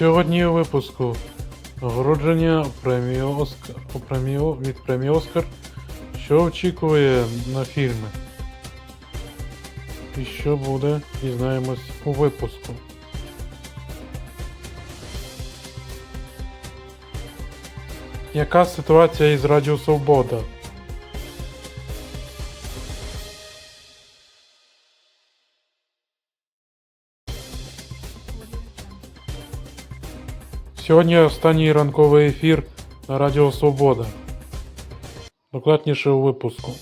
Сьогодні у випуску нагородження премії Оскар, премію, від премії Оскар, що очікує на фільми. І що буде, дізнаємось у випуску. Яка ситуація із Радіо Свобода? Сьогодні останній ранковий ефір Радіо Свобода. Докладніше у випуску.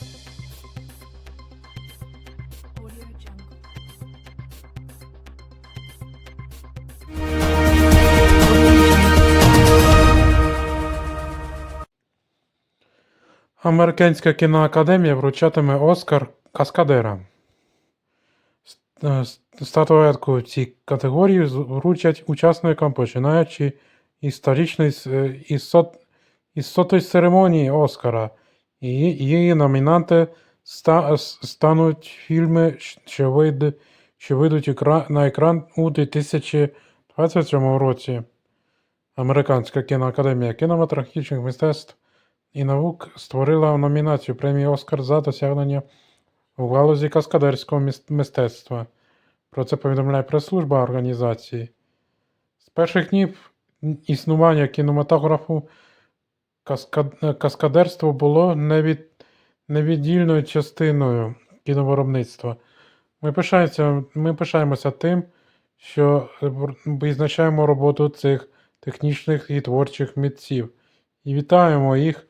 Американська кіноакадемія вручатиме Оскар Каскадера. Е, Статуетку в цій категорії вручать учасникам, починаючи с- е, із сотої церемонії Оскара. Її, її номінанти ста, стануть фільми, що, вийде, що вийдуть екра- на екран у 2027 році. Американська кіноакадемія кінематографічних мистецтв і наук створила номінацію премії Оскар за досягнення у галузі каскадерського мистецтва. Про це повідомляє прес-служба організації. З перших днів існування кінематографу каскадерство було невід... невіддільною частиною кіновиробництва. Ми, пишаємося, ми пишаємося тим, що е, визначаємо роботу цих технічних і творчих митців і вітаємо їх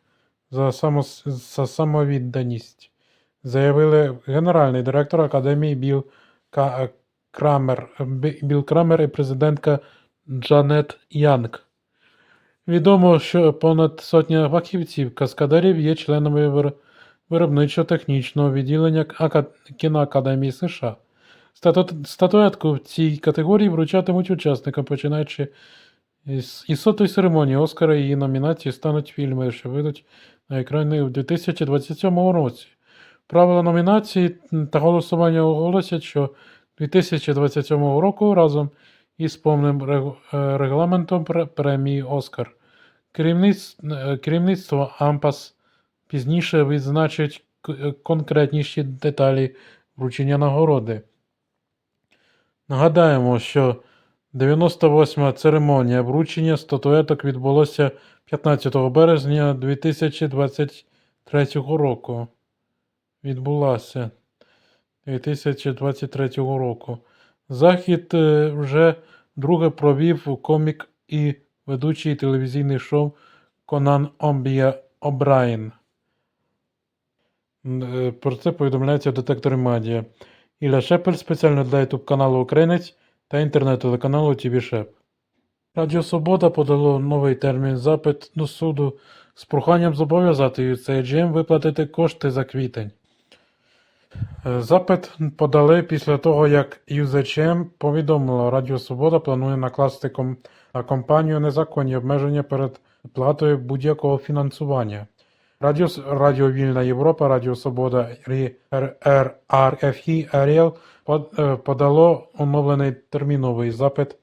за, самос... за самовідданість, заявили генеральний директор Академії Біл Крамер, Біл Крамер і президентка Джанет Янг. Відомо, що понад сотня фахівців каскадерів є членами виробничо-технічного відділення кіноакадемії США. Статуетку в цій категорії вручатимуть учасникам, починаючи із, сотої церемонії Оскара і її номінації стануть фільми, що вийдуть на екрани у 2027 році. Правила номінації та голосування оголосять, що 2027 року разом із повним е, регламентом премії Оскар. Керівництво, керівництво АМПАС пізніше відзначить е, конкретніші деталі вручення нагороди. Нагадаємо, що 98-ма церемонія вручення статуеток відбулося 15 березня 2023 року. Відбулася 2023 року. Захід е, вже друге провів комік і ведучий телевізійний шоу Конан Омбія О'Брайен. М, е, Про це повідомляється в детекторі Медіа. Ілля Шепель спеціально для YouTube каналу Українець та інтернет-телеканалу ТВ. Радіо Свобода подало новий термін запит до суду з проханням зобов'язати UCGM виплатити кошти за квітень. Е, Запит подали після того, як UZCM повідомило, Радіо Свобода планує накласти на компанію незаконні обмеження перед платою будь-якого фінансування. Радіо, Радіо Вільна Європа, Радіо Свобода і РР, RFI под- е, подало оновлений терміновий запит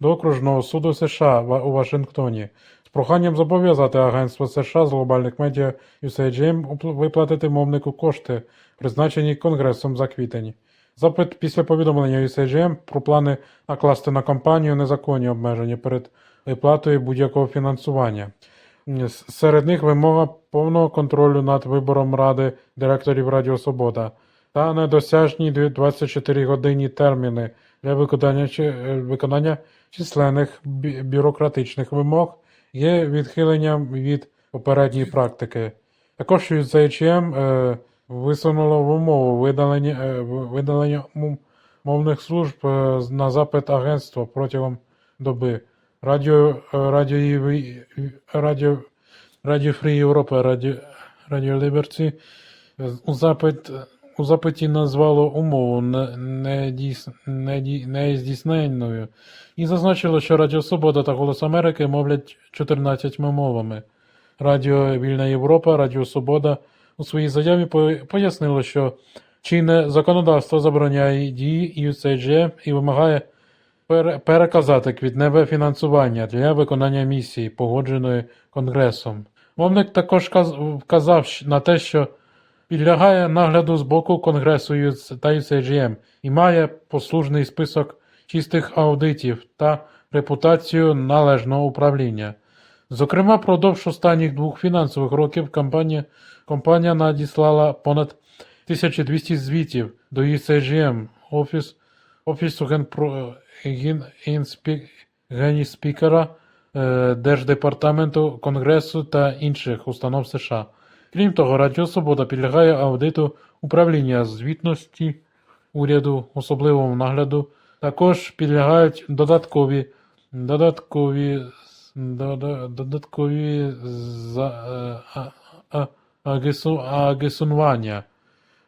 до Окружного суду США у Вашингтоні проханням зобов'язати Агентство США з глобальних медіа USAGM виплатити мовнику кошти, призначені Конгресом за квітень. Запит після повідомлення USAGM про плани накласти на компанію незаконні обмеження перед виплатою будь-якого фінансування. Серед них вимога повного контролю над вибором Ради директорів Радіо Свобода та недосяжні дві- 24 годинні терміни для виконання, е, виконання численних бюрократичних вимог є відхиленням від попередньої практики. Також UZHM е, висунуло вимогу видалення, е, видалення мовних служб е, на запит агентства протягом доби. Радіо, е, радіо, радіо, радіо Фрі Європа, радіо, радіо Ліберці е, у, запит, у запиті назвало умову не- нездійсненною і зазначило, що Радіо Свобода та Голос Америки мовлять 14 мовами. Радіо Вільна Європа, Радіо Свобода у своїй заяві пояснило, що чинне законодавство забороняє дії UCG і вимагає переказати квітневе фінансування для виконання місії, погодженої Конгресом. Мовник також вказав на те, що підлягає нагляду з боку Конгресу та UCGM і має послужний список чистих аудитів та репутацію належного управління. Зокрема, продовж останніх двох фінансових років компанія, компанія надіслала понад 1200 звітів до UCGM, Офіс, Офісу Генспікера, е, Держдепартаменту Конгресу та інших установ США. Крім того, Радіо Свобода підлягає аудиту управління звітності уряду, особливому нагляду. Також підлягають додаткові, додаткові, додаткові е, агесунування,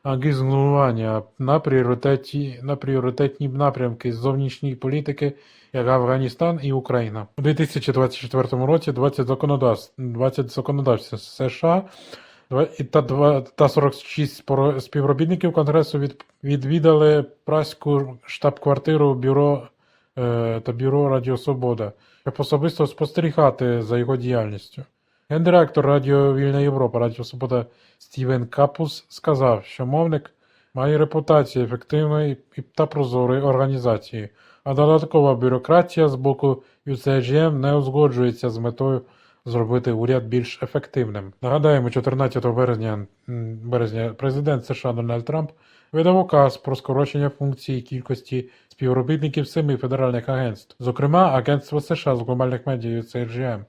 агізнування на, пріоритеті, на пріоритетні напрямки зовнішньої політики, як Афганістан і Україна. У 2024 році 20 законодавств, 20 законодавців США та, та 46 споро- співробітників Конгресу від, відвідали праську штаб-квартиру бюро е, та бюро Радіо Свобода, щоб особисто спостерігати за його діяльністю. Гендиректор Радіо Вільна Європа Радіо Свобода Стівен Капус сказав, що мовник має репутацію ефективної та прозорої організації, а додаткова бюрократія з боку UCGM не узгоджується з метою зробити уряд більш ефективним. Нагадаємо, 14 березня, березня президент США Дональд Трамп видав указ про скорочення функції кількості співробітників семи федеральних агентств, зокрема Агентство США з глобальних медіа UCGM,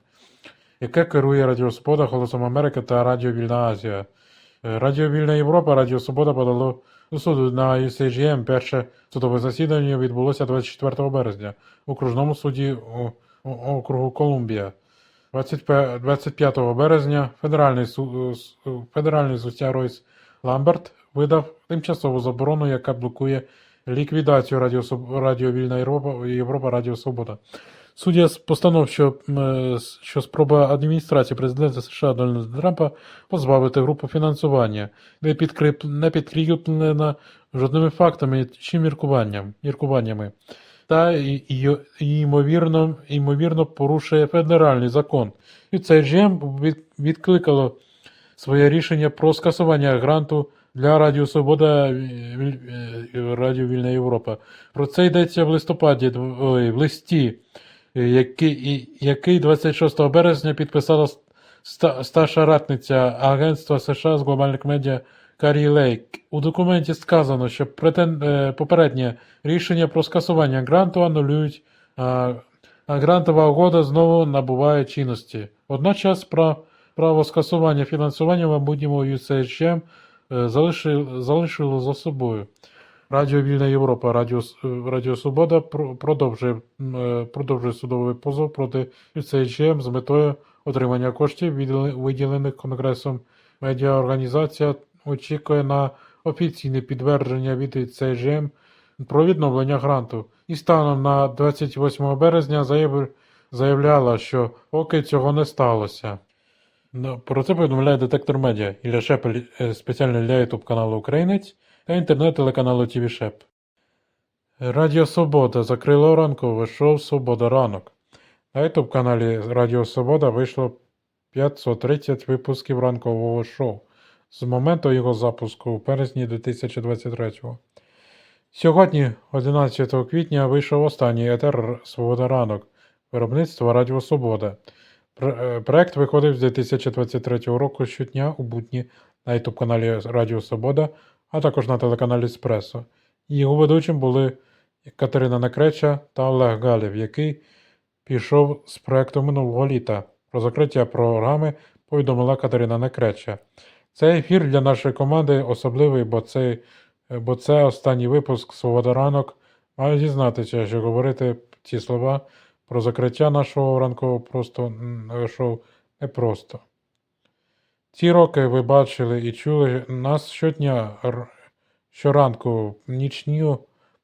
яке керує Радіо Свобода, Голосом Америки та Радіо Вільна Азія. Е, Радіо Вільна Європа, Радіо Свобода подало до суду на UCGM. Перше судове засідання відбулося 24 березня у окружному суді округу Колумбія. 25 25 березня федеральний, су- федеральний суддя Ройс Ламберт видав тимчасову заборону, яка блокує ліквідацію Радіо, Радіо Вільна Європа, Європа Радіо Свобода. Суддя постанов, що, е, що спроба адміністрації президента США Дональда Трампа позбавити групу фінансування, не підкріплена жодними фактами чи міркуваннями та ймовірно, ймовірно порушує федеральний закон. І цей ЖМ відкликало своє рішення про скасування гранту для Радіо Свобода е, Радіо Вільна Європа. Про це йдеться в листопаді, ой, в листі, е, який, який 26 березня підписала ста- старша ратниця Агентства США з глобальних медіа Карі Лейк. У документі сказано, що претен... е, попереднє рішення про скасування гранту анулюють, а, грантова угода знову набуває чинності. Водночас пра... право скасування фінансування в майбутньому UCHM е, залишило, за собою. Радіо Вільна Європа, Радіо, е, Радіо Свобода продовжує, продовжує судовий позов проти UCHM з метою отримання коштів, виділених Конгресом. Медіаорганізація очікує на офіційне підтвердження від UCHM про відновлення гранту. І станом на 28 березня заявляла, що поки цього не сталося. Ну, Про це повідомляє детектор медіа Ілля Шепель е, спеціально для YouTube каналу Українець та інтернет-телеканалу ТВ Шеп. Радіо Свобода закрило ранкове шоу Свобода ранок. На YouTube каналі Радіо Свобода вийшло 530 випусків ранкового шоу з моменту його запуску у березні 2023 Сьогодні, 11 квітня, вийшов останній етер Свобода ранок виробництва Радіо Свобода. Е, Проект виходив з 2023 року щодня у будні на YouTube каналі Радіо Свобода, а також на телеканалі Еспресо. Його ведучим були Катерина Накреча та Олег Галів, який пішов з проекту минулого літа. Про закриття програми повідомила Катерина Накреча. Цей ефір для нашої команди особливий, бо це, бо це останній випуск Свобода ранок. Маю дізнатися, що говорити ці слова про закриття нашого ранкового просто шоу непросто. Ці роки ви бачили і чули нас щодня, щоранку, нічні,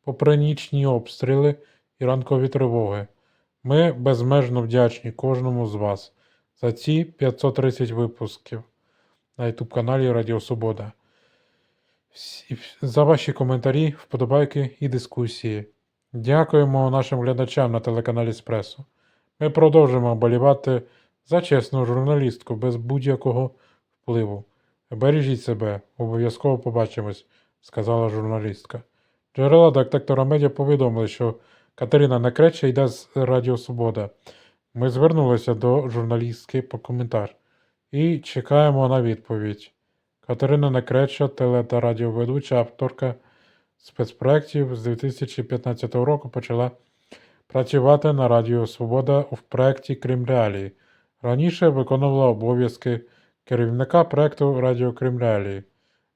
попри нічні обстріли і ранкові тривоги. Ми безмежно вдячні кожному з вас за ці 530 випусків на YouTube каналі Радіо Свобода. За ваші коментарі, вподобайки і дискусії. Дякуємо нашим глядачам на телеканалі Еспресо. Ми продовжимо болівати за чесну журналістку без будь-якого впливу. Бережіть себе, обов'язково побачимось, сказала журналістка. Джерела детектора медіа повідомили, що Катерина Некреча йде з Радіо Свобода. Ми звернулися до журналістки по коментар і чекаємо на відповідь. Катерина Некреча, теле та радіоведуча, авторка спецпроєктів з 2015 року почала працювати на Радіо Свобода в проєкті Крим Реалії. Раніше виконувала обов'язки керівника проєкту Радіо Крим Реалії.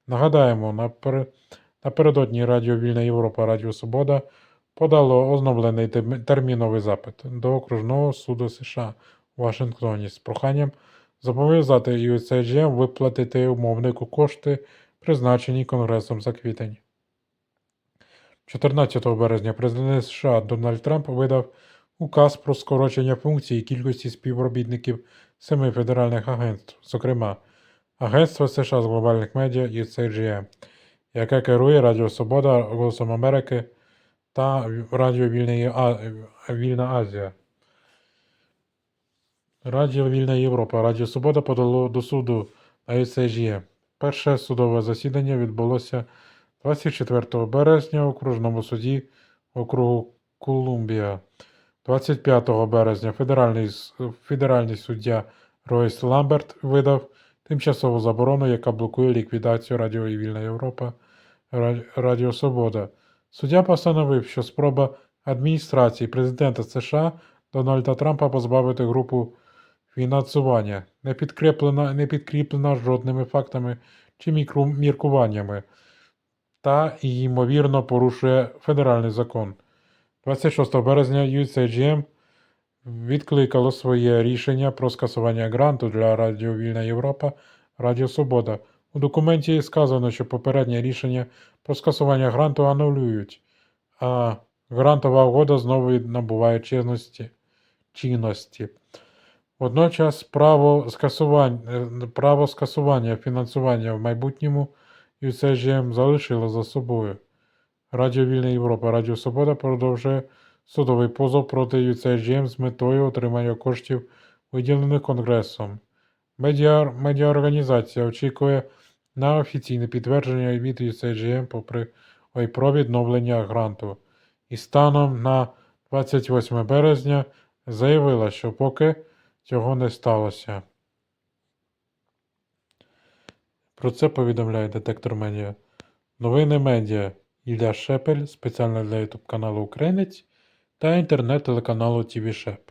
Нагадаємо, напер... напередодні Радіо Вільна Європа Радіо Свобода подало оновлений терміновий запит до Окружного суду США у Вашингтоні з проханням зобов'язати USAGM виплатити умовнику кошти, призначені Конгресом за квітень. 14 березня президент США Дональд Трамп видав указ про скорочення функцій кількості співробітників семи федеральних агентств, зокрема Агентство США з глобальних медіа USAGM, яке керує Радіо Свобода, Голосом Америки та Радіо Вільна Азія. Радіо Вільна Європа, Радіо Свобода подало до суду USAGM. Перше судове засідання відбулося 24 березня в окружному суді округу Колумбія. 25 березня федеральний, федеральний суддя Ройс Ламберт видав тимчасову заборону, яка блокує ліквідацію Радіо Вільна Європа Радіо Свобода. Суддя постановив, що спроба адміністрації президента США Дональда Трампа позбавити групу фінансування не підкріплена, не підкріплена жодними фактами чи міркуваннями та, ймовірно, порушує федеральний закон. 26 березня UCGM відкликало своє рішення про скасування гранту для Радіо Вільна Європа Радіо Свобода. У документі сказано, що попереднє рішення про скасування гранту анулюють, а грантова угода знову набуває чинності. чинності. Водночас право скасування, е, право скасування фінансування в майбутньому UCGM залишило за собою. Радіо Вільна Європа, Радіо Свобода продовжує судовий позов проти UCGM з метою отримання коштів, виділених Конгресом. Медіа, медіаорганізація очікує на офіційне підтвердження від UCGM попри ой, про відновлення гранту. І станом на 28 березня заявила, що поки цього не сталося. Про це повідомляє детектор медіа. Новини медіа Ілля Шепель спеціально для YouTube каналу Українець та інтернет-телеканалу ТВ Шеп.